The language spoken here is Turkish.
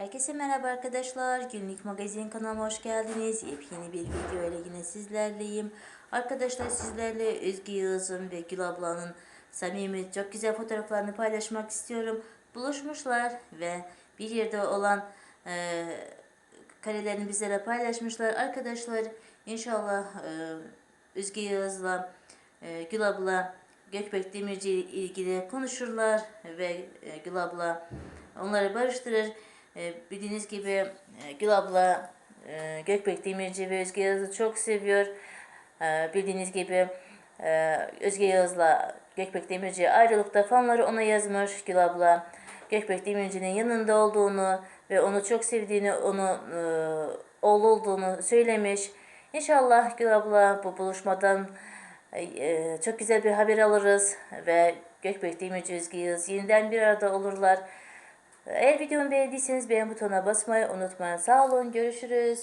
Herkese merhaba arkadaşlar. Günlük magazin kanalıma hoş geldiniz. Yepyeni bir video ile yine sizlerleyim. Arkadaşlar sizlerle Özge Yağız'ın ve Gül ablanın samimi çok güzel fotoğraflarını paylaşmak istiyorum. Buluşmuşlar ve bir yerde olan e, karelerini bizlere paylaşmışlar. Arkadaşlar inşallah e, Özge Yağız'la e, Gül abla Gökbek Demirci ile ilgili konuşurlar ve e, Gül abla onları barıştırır. E, bildiğiniz gibi e, Gül abla e, Gökbek Demirci ve Özge Yağız'ı çok seviyor. E, bildiğiniz gibi e, Özge Yağız'la Gökbek Demirci ayrılıkta fanları ona yazmış Gül abla. Gökbek Demirci'nin yanında olduğunu ve onu çok sevdiğini, onu e, oğlu olduğunu söylemiş. İnşallah Gül abla bu buluşmadan e, çok güzel bir haber alırız ve Gökbek Demirci Özge Yağız yeniden bir arada olurlar. Eğer videomu beğendiyseniz beğen butonuna basmayı unutmayın. Sağ olun, görüşürüz.